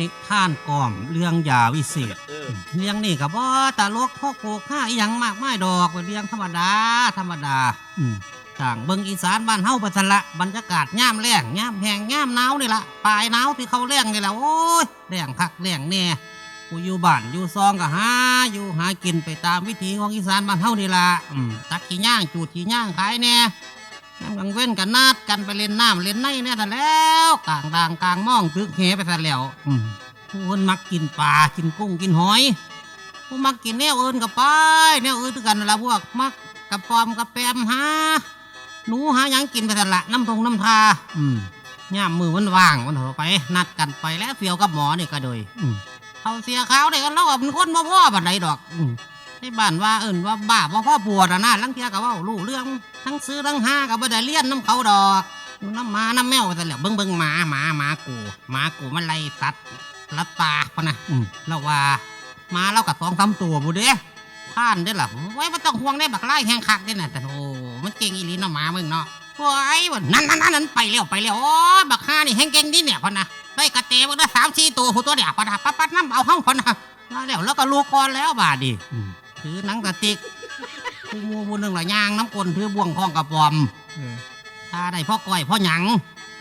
นิทานกล่อมเรื่องยาวิเศษเออเรื่องนี้กับว่าตลกพ่อโกข้าอหยังมากไม่ดอกเป็นเรื่องธรรมดาธรรมดาอืมต่างเบิงอีสานบ้านเฮาไปสละบรรยากาศย่ามแรงย่ามแหงย่ามหนาวนี่ละปลายหนาวที่เขาแรงนี่ละโอ้ยแรงคักแรงแน่กูอยู่บ้านอยู่ซองก็หาอยู่หากินไปตามวิถีของอีสานบ้านเฮานี่ละอืมตักขี้ย่างจูดขี้ย่างขายแน่ ยามกลางเว้นกันนัดกันไปเล่นน้ำเล่นในแน่แต่แล้วกลางด่างกลางม่องตึกเหไปซะแล้วอืมผู้คนมักกินปลากินกุ้งกินหอย ผู้มักกินแนวอื่นกับไปแนวอื่นคือกันนั่นละพวกมักกับปอมกับแปมหาหนูหาหยังกินไปแต่ละน้ำทงน้ำทาอืมย่ามมือมันว่างมันเถอะไป นัดกันไปแล้วเฟียวกับหมอนี่ก็โดยอืมเขาเสียขาวได้กันเราก็เป็นคนบ่พ่อบัดใดดอกอืม ในบ้านว่าเอิ่นว่าบ้าบ่พ่อปวดอะนะลังเทียกับว่ารู้เรื่องทั้งซื้อทั้งหากับบ่ได้เลี้ยนน้ำเขาดอกอยู่น้ำหมาน้ำแมวแต่แล้วเบิ่งเบิ่งหมาหมาหมากูหมากูมันไล่สัตว์รับตาพะนะอืมเราว่ามาเรากับสองสามตัวบุเด้ผ่านได้อล่ะไว้ไม่ต้องห่วงได้บักไล่แหงคักได้น่ะแต่โอ้มันเก่งอีหลีเนาะหมามึงเนาะโอ้ยวันนั่นนั่นนั่นนั่นไปแล้วไปแล้วโอ้ยบักห้านี่แหงเก่งดิเนี่ยพะนะได้กระเตบักได้สามสี่ตัวหัวตัวเดียวพะนะปั๊บปั๊บน้ำเอาห้องพะนะมาแล้วแล้วก็ลูกก่อนแล้วบาดดิอืม ถือหนังกระติกผู้มูผู้หนึ่งละยางน้ำกลนถือบ่วงคล้องกระปอมถ้าได้พ่อก้อยพ่อหยัง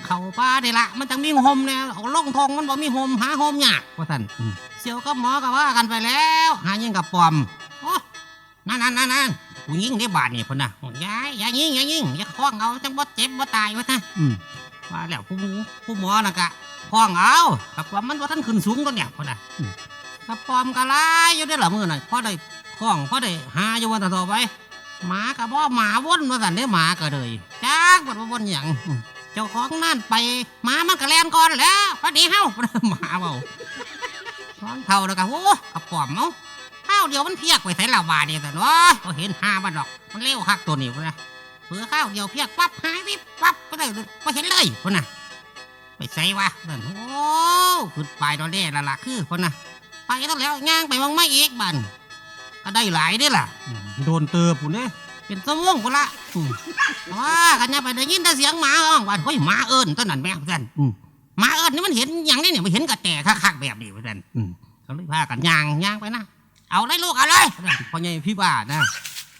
เขาป้าได้ละ มันจังมีโฮมเนี่ยเอาล่องทองมันบ่มีโฮมหาโฮมยากว่าท่านเสียวกับหมอก็ว่ากันไปแล้ว หายิงกับปอมโอ้นั่นนั่นนั่นนั่นผู้ยิงได้บาดนี่พุ่นน่ะยายอย่ายิงอย่ายิงอย่าคล้องเอาจังบ่เจ็บบ่ตายวะท่านว่าแล้วผู้หมูผู้หมอน่ะกะคล้องเอากับปอมมันว่าท่านขึ้นสูงตัวเนี่ยพุ่นน่ะกับปอมก็ลายอยู่ได้อละมือน่ะพอได้ คล้องพอได้หาอยู่วันต่อไป หมากับบ่หมาวนมาสั่นเด้อหมาก็เลยจ้ากบ่ว่าวนหยังเจ้าของนั่นไปหมามันก็แลนก่อนแล้วพอดีเฮาหมาเบาท้องเท่าแล้วก็โอ้กระป๋อมเนาะข้าวเดียวมันเพียกไปใส่ลาวาเดียวแต่เนาะเห็นหาบัดดอก มันเร็วคักตัวนี้นะเผื่อข้าวเดียวเพียกปั๊บหายวิบปั๊บไปเลยก็เห็นเลยพุ่นน่ะไปใส่วะนั่นโอ้ขึ้นไปตอนแรกละล่ะคือพุ่นน่ะไปแล้วแล้วย่างไปมองไม่เอีกบัน ก็ได้หลายเด้อล่ะ โดนเติบปุ่นเด้เป็นสมองพุ่นละอืมว่ากันเนี่ยไปได้ยินแต่เสียงหมาอ้องว่าเฮ้ยหมาเอิญต้นนั้นแม่งกันหมาเอิญนี่มันเห็นอย่างนี้เนี่ยมันเห็นกระแตคักๆแบบนี้เหมือนกันเขาเลยพากันย่างย่างไปนะเอาเลยลูกเอาเลยพ่อใหญ่พี่บ้านะ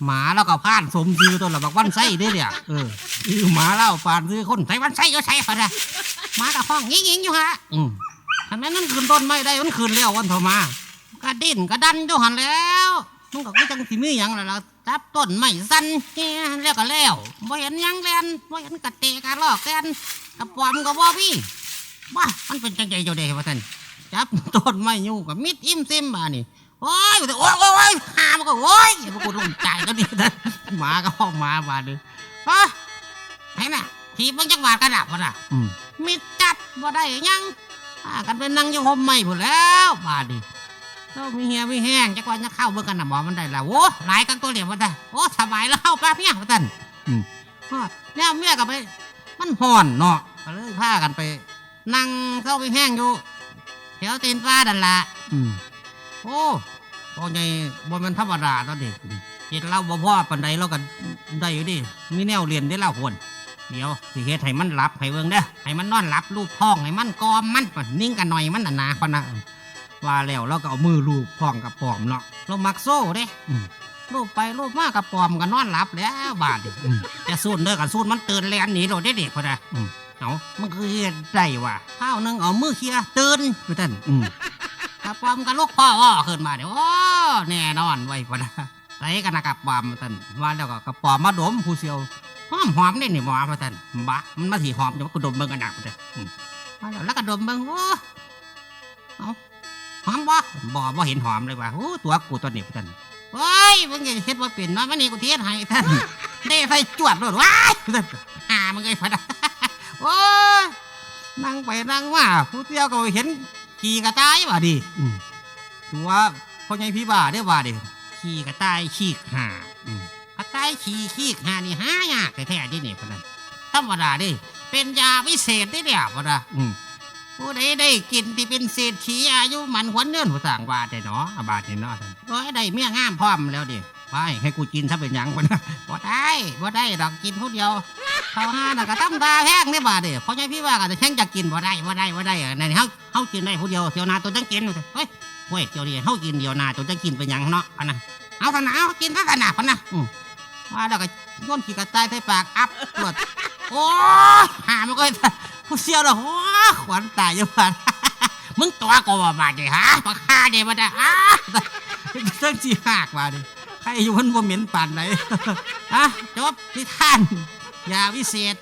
หมาแล้วก็พานสมซื้อตัวละบักวันไส้เด้อเนี่ยเออคือหมาเล่าปานซื้อคนใส่วันไส้ก็ใส่เขานะหมากับห้องยิงยิงๆอยู่ฮะอืมทำไมนั่นคืนต้นไม่ได้มันคืนเลี้ยววันโทรมากระดิ้นกระดันอยู่หันแล้ว มันก็ไม่จังสิมีหยังแล้วล่ะจับต้นไม้สั้นเฮียแล้วก็แล้วบ่เห็นหยังแลนบ่เห็นกระเตะกระลอกแกนกระปอมก็บ่พี่บ้ามันเป็นจังใจเจ้าเด้ว่าท่านจับต้นไม้อยู่กับมิดอิ่มซิมมานี่โอ้ยโอ้ยโอ้ยโอ้ยหามันก็โอ้ยมันก็ลงใจก็ดีนะหมาก็ห้องหมาบาดเลยฮะไหนน่ะทีบมันจักบาดกระดับวะน่ะมิดจัดบ่ได้หยังพากันไปนั่งอยู่ห่มไม้พุ่นแล้วบาดนี เรามีเหียมีแห้งจักวันจะเข้าเบิ่งกันนะหมอมันได้แล้วโอ้หลายกันตัวเดียวมันได้โอ้สบายแล้วเข้าแป๊บเนี่ยมันตันอืมฮอดเนี่ยเมียกับไป มันห่อนเนาะก็เลยพากันไป นั่งเข้าไปแห้งอยู่แถวตีนฟ้าดันละอืมโอ้ตอนใหญ่บนมันธรรมดาตอนเด็กเฮ็ดเล่าบ่พ่อปันใดเราก็ได้อยู่ดิมีแนวเรียนได้เล่าคนเดี๋ยวสิเฮ็ดให้มันหลับให้เบิ่งเด้อให้มันนอนหลับลูบท้องให้มันกอมมันนิ่งกันหน่อยมันน่ะนะคนน่ะ ว่าแล้วเราก็เอามือลูบพร้อมกับปอมเนาะเรามักโซ่เด้อืม ลูบไปลูบมากับปอมก็นอนหลับแล้วบาดนี้อืม จะสูนเด้อกับสูนมันตื่นแลนหนีเราได้เด็กพอนะอืม เอามันคือเฮ็ดได้ว่ะข้าวหนึงเอามือเคลียร์ตื่นคือท่านอืมกับปอมก็ลูกพ่ออ้อขึ้นมาเดี๋ยวโอ้แน่นอนไว้พอนะไรกันนะกับปอมท่านว่าแล้วก็กับปอมมาดมผู้เสียวหอมหอมได้นี่หมอมาท่านบะมันมาถีหอมจะมากูดมเบิ่งกันหนักเลยอืมมาแล้วแล้วก็ดมเบิ่งโอ้ เอา หอมบ่บ่บ่เห็นหอมเลยว่ะโอ้ตัวกูตัวนี้ท่านเฮ้ยมึงจะเฮ็ดว่าเป็นเนาะมันนี่กูเทียนให้ท่านได้ไฟจวดโลดว้ายท่านหามึงไอ้พัดโอ้ยนั่งไปนั่งมาผู้เที่ยวก็เห็นขี่กระต่ายว่ะดิอืมตัวพ่อใหญ่พี่บ้าเด้อว่าดิขี่กระต่ายขี้หาอืมกระต่ายขี่ขี้หานี่หายากแท้ๆดินี่พนันธรรมดาดิเป็นยาวิเศษดิเนี่ยพนันอืม ผู้ใดได้กินที่เป็นเศรษฐีอายุมันขวัญเนื่อนผู้สั่งบาทได้เนาะบาทนี่เนาะท่านโอ้ยได้เมียงามพร้อมแล้วดิไปให้กูกินถ้าเป็นหยังคนนะบ่ได้บ่ได้ดอกกินผู้เดียวเขาห้าน่ะก็ทำตาแพงนี่บาดเด้เพราะไงพี่ว่าก็จะแข่งจะกินบ่ได้บ่ได้บ่ได้อะนั่นเฮาเฮากินได้ผู้เดียวเที่ยวนาตัวจังกินเฮ้ยเว้ยเที่ยวนี้เฮากินเดียวนาตัวจังกินไปหยังเนาะอันนะเอาขนาเอากินซะขนาดพันนะว่าแล้วก็ย้อนขี้กระต่ายใส่ปากอัพตรวจโอ้หามันก็ ผู้เสียวเลยวโอ้ยขวัญตายอยู่บ้านมึงตัวกูบ่บาดิฮะปากคาเดบ่ได้อ้าเรื่องสีหากมาดิใครอยู่มันบ่เหม็นปานไหนอะจบนิทานยาวิเศษ